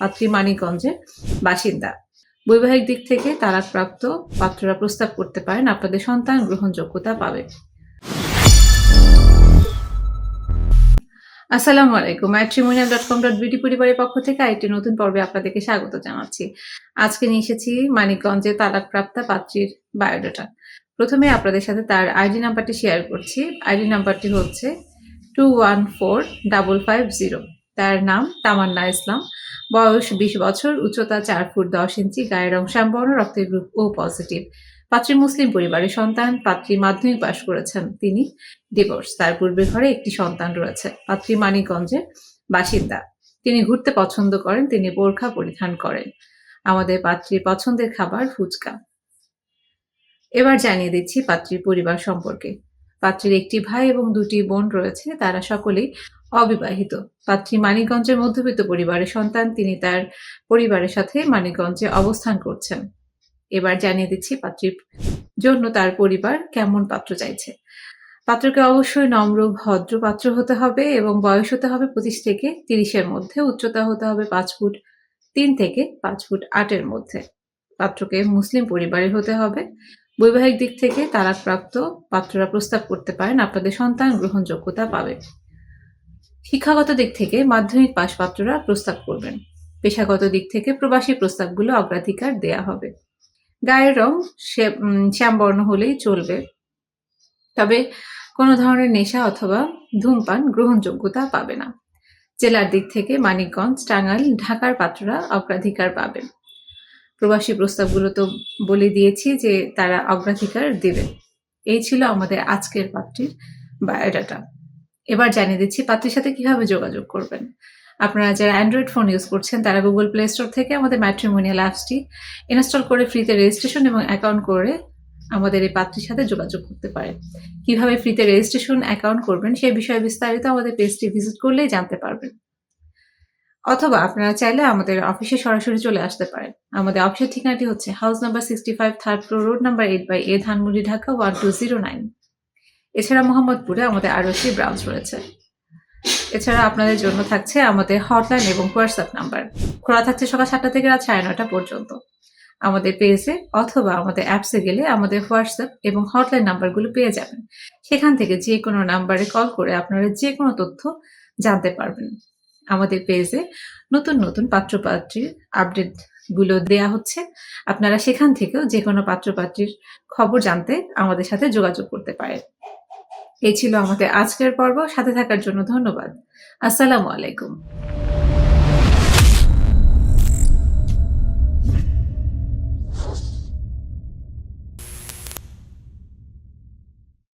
পাত্রী মানিকগঞ্জের বাসিন্দা। বৈবাহিক দিক থেকে তালাকপ্রাপ্ত পাত্ররা প্রস্তাব করতে পারেন আপনাদের সন্তান গ্রহণযোগ্যতা পাবে। আসসালামু আলাইকুম। Matrimonial dot com dot BD পরিবারের পক্ষ থেকে আরেকটি নতুন পর্বে আপনাদেরকে স্বাগত জানাচ্ছি। আজকে নিয়ে এসেছি মানিকগঞ্জে তালাকপ্রাপ্তা পাত্রীর বায়োডাটা প্রথমে আপনাদের সাথে তার আইডি নাম্বারটি শেয়ার করছি। আইডি নাম্বারটি হচ্ছে two one four double five zero তার নাম তামান্না ইসলাম। বয়স বিশ বছর, উচ্চতা চার ফুট দশ ইঞ্চি, গায়ের রং শ্যামবর্ণ রক্তের গ্রুপ ও পজিটিভ পাত্রী মুসলিম পরিবারের সন্তান, পাত্রী মাধ্যমিক পাশ করেছেন তিনি ডিভোর্স তার পূর্বের ঘরে একটি সন্তান রয়েছে, পাত্রী মানিকগঞ্জের বাসিন্দা। তিনি ঘুরতে পছন্দ করেন, তিনি বোরখা পরিধান করেন। আমাদের পাত্রীর পছন্দের খাবার ফুচকা। এবার জানিয়ে দিচ্ছি পাত্রীর পরিবার সম্পর্কে। পাত্রীর একটি ভাই এবং দুটি বোন রয়েছে, তারা সকলেই অবিবাহিত। পাত্রী মানিকগঞ্জের মধ্যবিত্ত পরিবারের সন্তান, তিনি তার পরিবারের সাথে মানিকগঞ্জে অবস্থান করছেন। এবার জানিয়ে দিচ্ছি পাত্রীর জন্য তার পরিবার কেমন পাত্র চাইছে। পাত্রকে অবশ্যই নম্র, ভদ্র পাত্র হতে হবে এবং বয়স হতে হবে পঁচিশ থেকে তিরিশের মধ্যে, উচ্চতা হতে হবে পাঁচ ফুট তিন থেকে পাঁচ ফুট আটের মধ্যে। পাত্রকে মুসলিম পরিবারের হতে হবে। বৈবাহিক দিক থেকে তালাকপ্রাপ্ত পাত্ররা প্রস্তাব করতে পারেন আপনাদের সন্তান গ্রহণযোগ্যতা পাবে। শিক্ষাগত দিক থেকে মাধ্যমিক পাশপাত্ররা প্রস্তাব করবেন। পেশাগত দিক থেকে প্রবাসী প্রস্তাবগুলো অগ্রাধিকার দেয়া হবে। গায়ের রং শ্যা- শ্যামবর্ণ হলেই চলবে। তবে কোনো ধরনের নেশা অথবা ধূমপান গ্রহণযোগ্যতা পাবে না। জেলার দিক থেকে মানিকগঞ্জ, টাঙ্গাইল, ঢাকার পাত্ররা অগ্রাধিকার পাবেন। প্রবাসী প্রস্তাবগুলো তো বলে দিয়েছি যে তারা অগ্রাধিকার দেবে এই ছিল আমাদের আজকের পাত্রীর বায়োডাটা। এবার জানিয়ে দিচ্ছি, পাত্রীর সাথে কীভাবে যোগাযোগ করবেন? আপনারা যারা অ্যান্ড্রয়েড ফোন ইউজ করছেন, তারা গুগল প্লে স্টোর থেকে আমাদের ম্যাট্রিমোনিয়াল অ্যাপসটি ইনস্টল করে ফ্রিতে রেজিস্ট্রেশন এবং অ্যাকাউন্ট করে আমাদের এই পাত্রীর সাথে যোগাযোগ করতে পারেন। কীভাবে ফ্রিতে রেজিস্ট্রেশন অ্যাকাউন্ট করবেন, সেই বিষয়ে বিস্তারিত আমাদের পেজটি ভিজিট করলেই জানতে পারবেন। অথবা আপনারা চাইলে আমাদের অফিসে সরাসরি চলে আসতে পারেন। আমাদের অফিসের ঠিকানাটি হচ্ছে house number sixty five third floor road number eight by A Dhanmondi, Dhaka one two zero nine এছাড়া মোহাম্মদপুরে আমাদের আরও একটি ব্রাঞ্চ রয়েছে। এছাড়া আপনাদের জন্য থাকছে আমাদের হটলাইন এবং হোয়াটসঅ্যাপ নাম্বার খোলা থাকছে সকাল সাতটা থেকে রাত সাড়ে নটা পর্যন্ত। আমাদের পেজে অথবা আমাদের অ্যাপসে গেলে আমাদের হোয়াটসঅ্যাপ এবং হটলাইন নাম্বারগুলো পেয়ে যাবেন। সেখান থেকে যে কোনো নাম্বারে কল করে আপনারা যে কোনো তথ্য জানতে পারবেন। আমাদের পেজে নতুন নতুন পাত্রপাত্রীর আপডেটগুলো দেয়া হচ্ছে। আপনারা সেখান থেকেও যে কোনো পাত্রপাত্রীর খবর জানতে আমাদের সাথে যোগাযোগ করতে পারেন। এই ছিল আমাদের আজকের পর্ব। সাথে থাকার জন্য ধন্যবাদ। আসসালামু আলাইকুম।